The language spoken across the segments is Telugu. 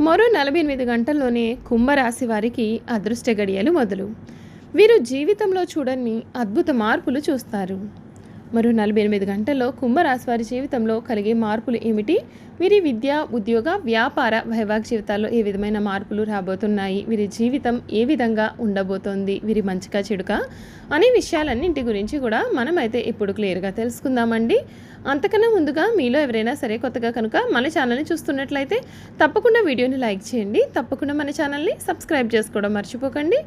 మరో నలభై ఎనిమిది గంటల్లోనే కుంభరాశి వారికి అదృష్ట గడియలు మొదలు. వీరు జీవితంలో చూడని అద్భుత మార్పులు చూస్తారు. మరో నలభై ఎనిమిది గంటల్లో కుంభరాశి వారి జీవితంలో కలిగే మార్పులు ఏమిటి? వీరి విద్య ఉద్యోగ వ్యాపార వైవాహిక జీవితాల్లో ఏ విధమైన మార్పులు రాబోతున్నాయి? వీరి జీవితం ఏ విధంగా ఉండబోతోంది? వీరి మంచిగా చెడుక? అనే విషయాలన్నింటి గురించి కూడా మనమైతే ఇప్పుడు క్లియర్గా తెలుసుకుందామండి. అంతకన్నా ముందుగా మీలో ఎవరైనా సరే కొత్తగా కనుక మన ఛానల్ని చూస్తున్నట్లయితే తప్పకుండా వీడియోని లైక్ చేయండి. తప్పకుండా మన ఛానల్ని సబ్స్క్రైబ్ చేసుకోవడం మర్చిపోకండి.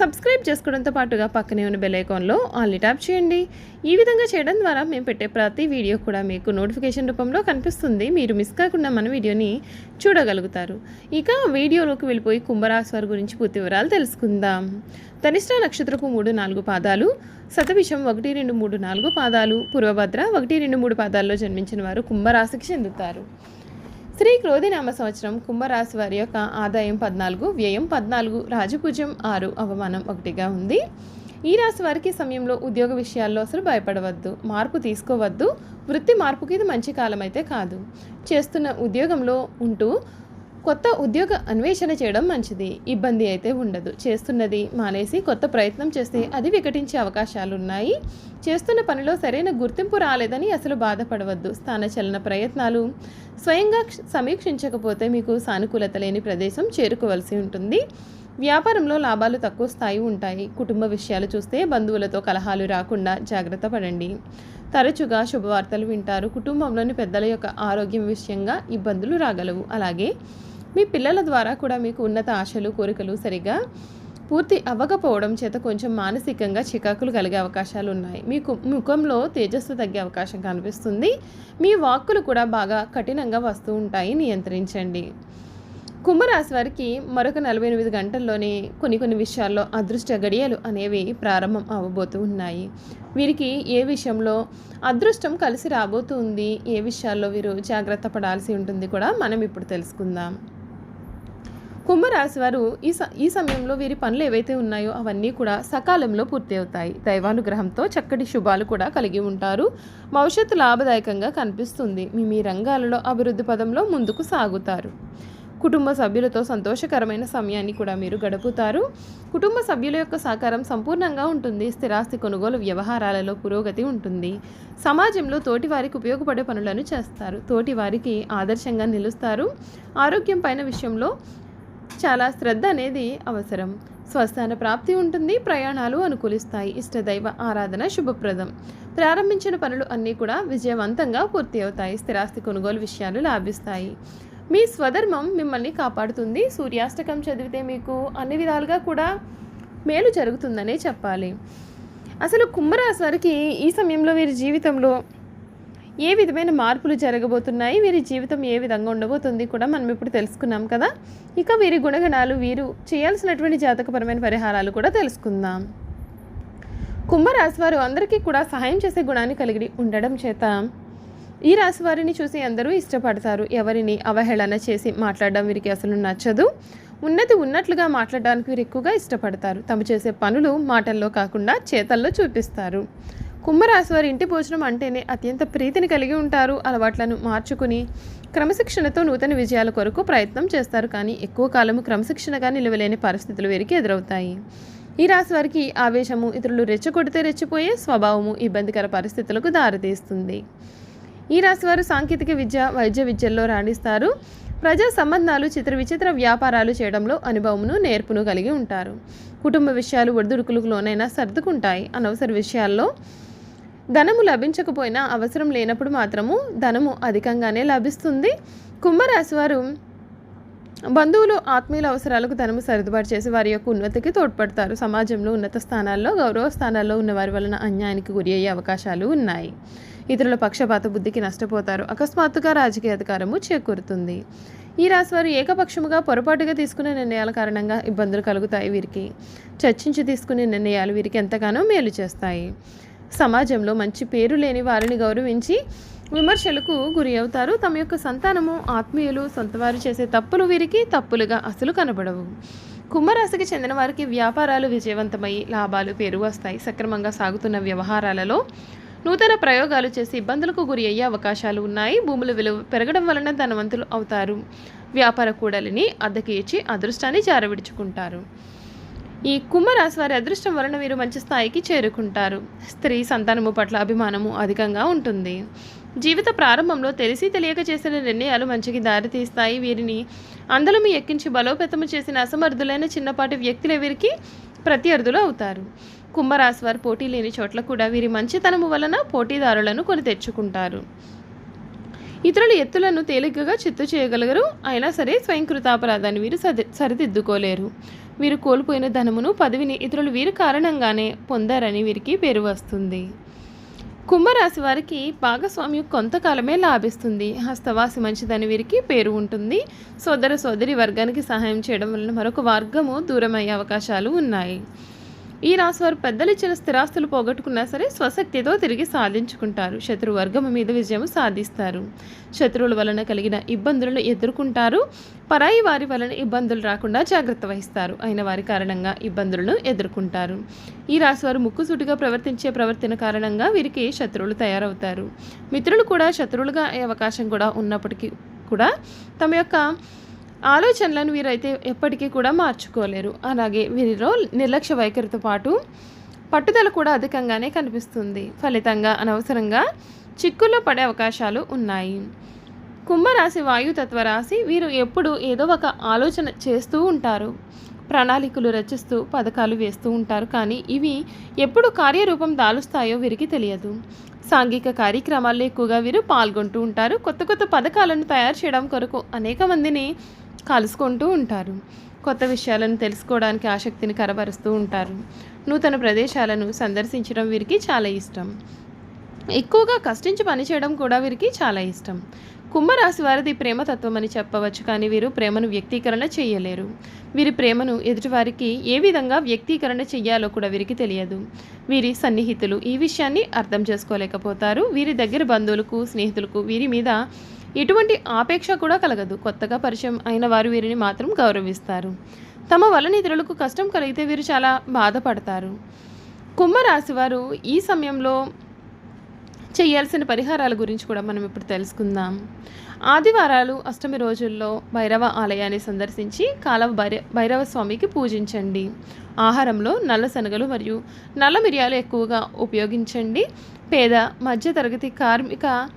సబ్స్క్రైబ్ చేసుకోవడంతో పాటుగా పక్కనే ఉన్న బెల్ ఐకాన్లో ఆల్ని ట్యాప్ చేయండి. ఈ విధంగా చేయడం ద్వారా మేము పెట్టే ప్రతి వీడియో కూడా మీకు నోటిఫికేషన్ రూపంలో కనిపిస్తుంది. మీరు మిస్ కాకుండా మన వీడియోని చూడగలుగుతారు. ఇక వీడియోలోకి వెళ్ళిపోయి కుంభరాశి వారి గురించి పూర్తి వివరాలు తెలుసుకుందాం. తనిష్ట నక్షత్రపు మూడు నాలుగు పాదాలు శతవిషం ఒకటి రెండు మూడు నాలుగు పాదాలు పూర్వభద్ర ఒకటి రెండు మూడు పాదాల్లో జన్మించిన వారు కుంభరాశికి చెందుతారు. శ్రీ క్రోధినామ సంవత్సరం కుంభరాశి వారి యొక్క ఆదాయం పద్నాలుగు వ్యయం పద్నాలుగు రాజపూజ్యం ఆరు అవమానం ఒకటిగా ఉంది. ఈ రాశి వారికి సమయంలో ఉద్యోగ విషయాల్లో అసలు భయపడవద్దు మార్పు తీసుకోవద్దు వృత్తి మార్పుకి ఇది మంచి కాలం అయితే కాదు. చేస్తున్న ఉద్యోగంలో ఉంటూ కొత్త ఉద్యోగ అన్వేషణ చేయడం మంచిది. ఇబ్బంది అయితే ఉండదు. చేస్తున్నది మానేసి కొత్త ప్రయత్నం చేస్తే అది వికటించే అవకాశాలు ఉన్నాయి చేస్తున్న పనిలో సరైన గుర్తింపు రాలేదని అసలు బాధపడవద్దు. స్థానచలన ప్రయత్నాలు స్వయంగా సమీక్షించకపోతే మీకు సానుకూలత లేని ప్రదేశం చేరుకోవలసి ఉంటుంది. వ్యాపారంలో లాభాలు తక్కువ స్థాయి ఉంటాయి. కుటుంబ విషయాలు చూస్తే బంధువులతో కలహాలు రాకుండా జాగ్రత్త పడండి. తరచుగా శుభవార్తలు వింటారు. కుటుంబంలోని పెద్దల యొక్క ఆరోగ్యం విషయంగా ఇబ్బందులు రాగలవు. అలాగే మీ పిల్లల ద్వారా కూడా మీకు ఉన్నత ఆశలు కోరికలు సరిగా పూర్తి అవ్వకపోవడం చేత కొంచెం మానసికంగా చికాకులు కలిగే అవకాశాలు ఉన్నాయి. మీకు ముఖంలో తేజస్సు తగ్గే అవకాశం కనిపిస్తుంది. మీ వాక్కులు కూడా బాగా కఠినంగా వస్తూ ఉంటాయి. నియంత్రించండి. కుంభరాశి వారికి మరొక నలభై ఎనిమిది గంటల్లోనే కొన్ని కొన్ని విషయాల్లో అదృష్ట గడియలు అనేవి ప్రారంభం అవ్వబోతూ ఉన్నాయి. వీరికి ఏ విషయంలో అదృష్టం కలిసి రాబోతుంది ఏ విషయాల్లో వీరు జాగ్రత్త పడాల్సి ఉంటుంది కూడా మనం ఇప్పుడు తెలుసుకుందాం. కుంభరాశి వారు ఈ స ఈ సమయంలో వీరి పనులు ఏవైతే ఉన్నాయో అవన్నీ కూడా సకాలంలో పూర్తి అవుతాయి. దైవానుగ్రహంతో చక్కటి శుభాలు కూడా కలిగి ఉంటారు. భవిష్యత్తు లాభదాయకంగా కనిపిస్తుంది. మీ మీ రంగాలలో అభివృద్ధి పదంలో ముందుకు సాగుతారు. కుటుంబ సభ్యులతో సంతోషకరమైన సమయాన్ని కూడా మీరు గడుపుతారు. కుటుంబ సభ్యుల యొక్క సహకారం సంపూర్ణంగా ఉంటుంది. స్థిరాస్తి కొనుగోలు వ్యవహారాలలో పురోగతి ఉంటుంది. సమాజంలో తోటివారికి ఉపయోగపడే పనులను చేస్తారు. తోటివారికి ఆదర్శంగా నిలుస్తారు. ఆరోగ్యం పైన విషయంలో చాలా శ్రద్ధ అనేది అవసరం. స్వస్థాన ప్రాప్తి ఉంటుంది ప్రయాణాలు అనుకూలిస్తాయి. ఇష్టదైవ ఆరాధన శుభప్రదం. ప్రారంభించిన పనులు అన్నీ కూడా విజయవంతంగా పూర్తి అవుతాయి. స్థిరాస్తి కొనుగోలు విషయాలు లాభిస్తాయి. మీ స్వధర్మం మిమ్మల్ని కాపాడుతుంది. సూర్యాష్టకం చదివితే మీకు అన్ని విధాలుగా కూడా మేలు జరుగుతుందనే చెప్పాలి. అసలు కుంభరాశి వారికి ఈ సమయంలో వీరి జీవితంలో ఏ విధమైన మార్పులు జరగబోతున్నాయి? వీరి జీవితం ఏ విధంగా ఉండబోతుంది కూడా మనం ఇప్పుడు తెలుసుకున్నాం కదా. ఇక వీరి గుణగణాలు వీరు చేయాల్సినటువంటి జాతకపరమైన పరిహారాలు కూడా తెలుసుకుందాం. కుంభరాశి వారు అందరికీ కూడా సహాయం చేసే గుణాన్ని కలిగి ఉండడం చేత ఈ రాశి వారిని చూసి అందరూ ఇష్టపడతారు. ఎవరిని అవహేళన చేసి మాట్లాడడం వీరికి అసలు నచ్చదు. ఉన్నతి ఉన్నట్లుగా మాట్లాడడానికి వీరు ఎక్కువగా ఇష్టపడతారు. తమ చేసే పనులు మాటల్లో కాకుండా చేతల్లో చూపిస్తారు. కుంభరాశి వారి ఇంటి భోజనం అంటేనే అత్యంత ప్రీతిని కలిగి ఉంటారు అలవాట్లను మార్చుకుని క్రమశిక్షణతో నూతన విజయాల కొరకు ప్రయత్నం చేస్తారు. కానీ ఎక్కువ కాలము క్రమశిక్షణగా నిలవలేని పరిస్థితులు వీరికి ఎదురవుతాయి. ఈ రాశి వారికి ఆవేశము ఇతరులు రెచ్చగొడితే రెచ్చిపోయే స్వభావము ఇబ్బందికర పరిస్థితులకు దారితీస్తుంది. ఈ రాశివారు సాంకేతిక విద్య వైద్య విద్యల్లో రాణిస్తారు. ప్రజా సంబంధాలు చిత్ర విచిత్ర వ్యాపారాలు చేయడంలో అనుభవమును నేర్పును కలిగి ఉంటారు. కుటుంబ విషయాలు ఒడిదుడుకులకు లోనైనా సర్దుకుంటాయి. అనవసర విషయాల్లో ధనము లభించకపోయినా అవసరం లేనప్పుడు మాత్రము ధనము అధికంగానే లభిస్తుంది. కుంభరాశి వారు బంధువులు ఆత్మీయుల అవసరాలకు ధనము సర్దుబాటు చేసి వారి యొక్క ఉన్నతికి తోడ్పడతారు. సమాజంలో ఉన్నత స్థానాల్లో గౌరవ స్థానాల్లో ఉన్న వారి వలన అన్యాయానికి గురి అయ్యే అవకాశాలు ఉన్నాయి. ఇతరుల పక్షపాత బుద్ధికి నష్టపోతారు. అకస్మాత్తుగా రాజకీయ అధికారము చేకూరుతుంది. ఈ రాశి వారు ఏకపక్షముగా పొరపాటుగా తీసుకునే నిర్ణయాల కారణంగా ఇబ్బందులు కలుగుతాయి వీరికి. చర్చించి తీసుకునే నిర్ణయాలు వీరికి ఎంతగానో మేలు చేస్తాయి. సమాజంలో మంచి పేరు లేని వారిని గౌరవించి విమర్శలకు గురి అవుతారు. తమ యొక్క సంతానము ఆత్మీయులు సొంతవారు చేసే తప్పులు వీరికి తప్పులుగా అసలు కనబడవు. కుంభరాశికి చెందిన వారికి వ్యాపారాలు విజయవంతమై లాభాలు పేరు వస్తాయి. సక్రమంగా సాగుతున్న వ్యవహారాలలో నూతన ప్రయోగాలు చేసి ఇబ్బందులకు గురి అయ్యే అవకాశాలు ఉన్నాయి. భూముల విలువ పెరగడం వలన ధనవంతులు అవుతారు. వ్యాపార కూడలిని అద్దెకి ఇచ్చి అదృష్టాన్ని జారవిడుచుకుంటారు. ఈ కుంభరాశి వారి అదృష్టం వలన వీరు మంచి స్థాయికి చేరుకుంటారు. స్త్రీ సంతానము పట్ల అభిమానము అధికంగా ఉంటుంది. జీవిత ప్రారంభంలో తెలిసి తెలియక చేసిన నిర్ణయాలు మంచికి దారితీస్తాయి వీరిని అందలము ఎక్కించి బలోపేతము చేసిన అసమర్థులైన చిన్నపాటి వ్యక్తులే వీరికి ప్రత్యర్థులు అవుతారు. కుంభరాశి వారు పోటీ లేని చోట్ల కూడా వీరి మంచితనము వలన పోటీదారులను కొని తెచ్చుకుంటారు. ఇతరుల ఎత్తులను తేలికగా చిత్తు చేయగలగరు అయినా సరే స్వయంకృతాపరాధాన్ని వీరు సరిదిద్దుకోలేరు. వీరు కోల్పోయిన ధనమును పదవిని ఇతరులు వీరి కారణంగానే పొందారని వీరికి పేరు వస్తుంది. కుంభరాశి వారికి భాగస్వామ్యం కొంతకాలమే లాభిస్తుంది. హస్తవాసి మంచిదని వీరికి పేరు ఉంటుంది. సోదర సోదరి వర్గానికి సహాయం చేయడం వలన మరొక వర్గము దూరమయ్యే అవకాశాలు ఉన్నాయి. ఈ రాశివారు పెద్దలు ఇచ్చిన స్థిరాస్తులు పోగొట్టుకున్నా సరే స్వశక్తితో తిరిగి సాధించుకుంటారు. శత్రు వర్గము మీద విజయం సాధిస్తారు. శత్రువుల వలన కలిగిన ఇబ్బందులను ఎదుర్కొంటారు. పరాయి వారి వలన ఇబ్బందులు రాకుండా జాగ్రత్త వహిస్తారు. అయిన వారి కారణంగా ఇబ్బందులను ఎదుర్కొంటారు. ఈ రాశి వారు ముక్కుసూటిగా ప్రవర్తించే ప్రవర్తన కారణంగా వీరికి శత్రువులు తయారవుతారు. మిత్రులు కూడా శత్రువులుగా అయ్యే అవకాశం కూడా ఉన్నప్పటికీ కూడా తమ యొక్క ఆలోచనలను వీరైతే ఎప్పటికీ కూడా మార్చుకోలేరు. అలాగే వీరిలో నిర్లక్ష్య వైఖరితో పాటు పట్టుదల కూడా అధికంగానే కనిపిస్తుంది. ఫలితంగా అనవసరంగా చిక్కుల్లో పడే అవకాశాలు ఉన్నాయి. కుంభరాశి వాయుతత్వ రాశి వీరు ఎప్పుడు ఏదో ఒక ఆలోచన చేస్తూ ఉంటారు. ప్రణాళికలు రచిస్తూ పథకాలు వేస్తూ ఉంటారు. కానీ ఇవి ఎప్పుడు కార్యరూపం దాలుస్తాయో వీరికి తెలియదు. సాంఘిక కార్యక్రమాల్లో ఎక్కువగా వీరు పాల్గొంటూ ఉంటారు. కొత్త కొత్త పథకాలను తయారు చేయడం కొరకు అనేక మందిని కలుసుకుంటూ ఉంటారు. కొత్త విషయాలను తెలుసుకోవడానికి ఆసక్తిని కనబరుస్తూ ఉంటారు. నూతన ప్రదేశాలను సందర్శించడం వీరికి చాలా ఇష్టం. ఎక్కువగా కష్టించి పనిచేయడం కూడా వీరికి చాలా ఇష్టం. కుంభరాశి వారిది ప్రేమతత్వం అని చెప్పవచ్చు కానీ వీరు ప్రేమను వ్యక్తీకరణ చేయలేరు వీరి ప్రేమను ఎదుటివారికి ఏ విధంగా వ్యక్తీకరణ చెయ్యాలో కూడా వీరికి తెలియదు. వీరి సన్నిహితులు ఈ విషయాన్ని అర్థం చేసుకోలేకపోతారు. వీరి దగ్గర బంధువులకు స్నేహితులకు వీరి మీద ఎటువంటి ఆపేక్ష కూడా కలగదు. కొత్తగా పరిచయం అయిన వారు వీరిని మాత్రం గౌరవిస్తారు. తమ వలన ఇతరులకు కష్టం కలిగితే వీరు చాలా బాధపడతారు. కుంభరాశి వారు ఈ సమయంలో చేయాల్సిన పరిహారాల గురించి కూడా మనం ఇప్పుడు తెలుసుకుందాం. ఆదివారాలు అష్టమి రోజుల్లో భైరవ ఆలయాన్ని సందర్శించి కాలవ భైరవ స్వామికి పూజించండి. ఆహారంలో నల్ల శనగలు మరియు నల్ల మిరియాలు ఎక్కువగా ఉపయోగించండి. పేద మధ్య తరగతి కార్మిక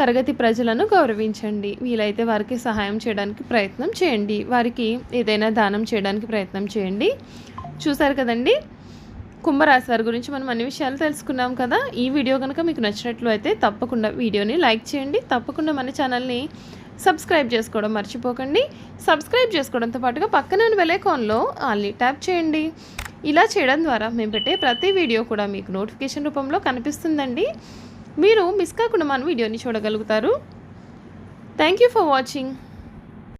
తరగతి ప్రజలను గౌరవించండి. వీలైతే వారికి సహాయం చేయడానికి ప్రయత్నం చేయండి. వారికి ఏదైనా దానం చేయడానికి ప్రయత్నం చేయండి. చూసారు కదండి? కుంభరాశి వారి గురించి మనం అన్ని విషయాలు తెలుసుకున్నాం కదా. ఈ వీడియో కనుక మీకు నచ్చినట్లు అయితే తప్పకుండా వీడియోని లైక్ చేయండి. తప్పకుండా మన ఛానల్ని సబ్స్క్రైబ్ చేసుకోవడం మర్చిపోకండి. సబ్స్క్రైబ్ చేసుకోవడంతో పాటుగా పక్కన వెలేకాన్లో ఆల్ని ట్యాప్ చేయండి. ఇలా చేయడం ద్వారా మేము పెట్టే ప్రతి వీడియో కూడా మీకు నోటిఫికేషన్ రూపంలో కనిపిస్తుందండి. మీరు మిస్ కాకుండా మన వీడియోని చూడగలుగుతారు. Thank you for watching